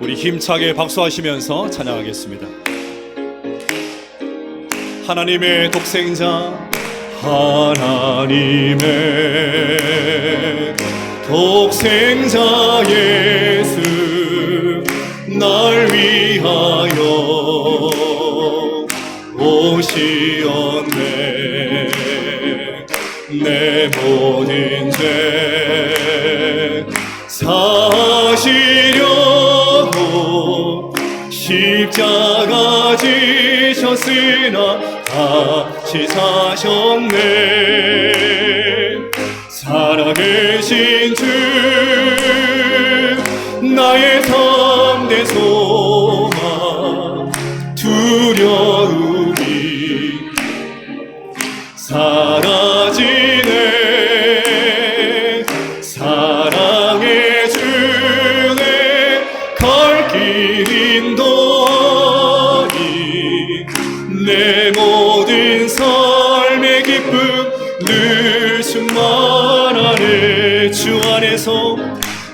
우리 힘차게 박수하시면서 찬양하겠습니다. 하나님의 독생자 하나님의 독생자 예수 날 위하여 오시었네 내 모든 죄 사시려고 십자가 지셨으나 다시 사셨네. 살아계신 주 나의 참된 소 늘 충만하네 주 안에서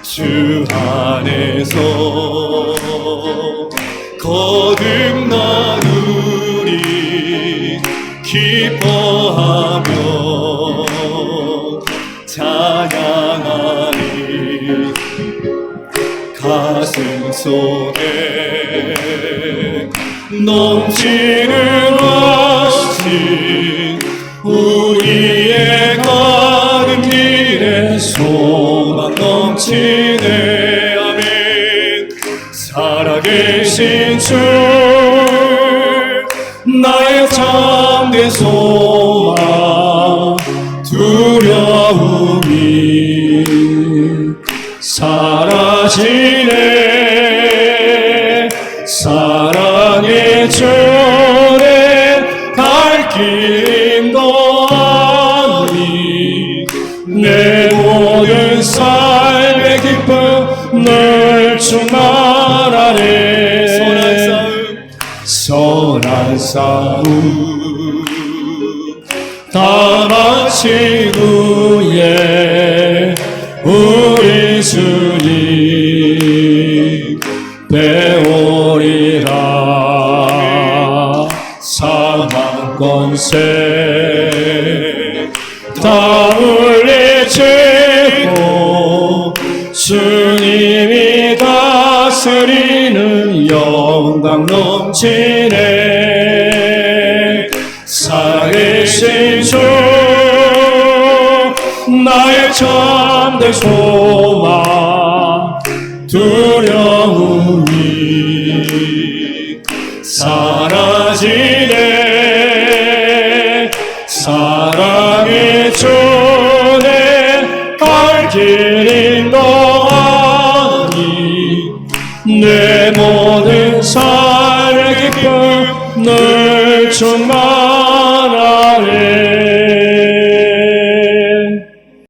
주 안에서. 거듭나누리 기뻐하며 찬양하리. 가슴 속에 넘치는 것 소망 넘치네. 아멘. 살아계신 주 나의 참된 소망 두려움이 사라지네. 사랑의 주의 발길 늘 충만하네 선한 싸움 선한 싸움 다 마친 후에 우리 주님 배우리라 사망 권세 다 영광 넘치네 살아계신 주 나의 참된 소망 두려움이 사라지네. 사 늘 정말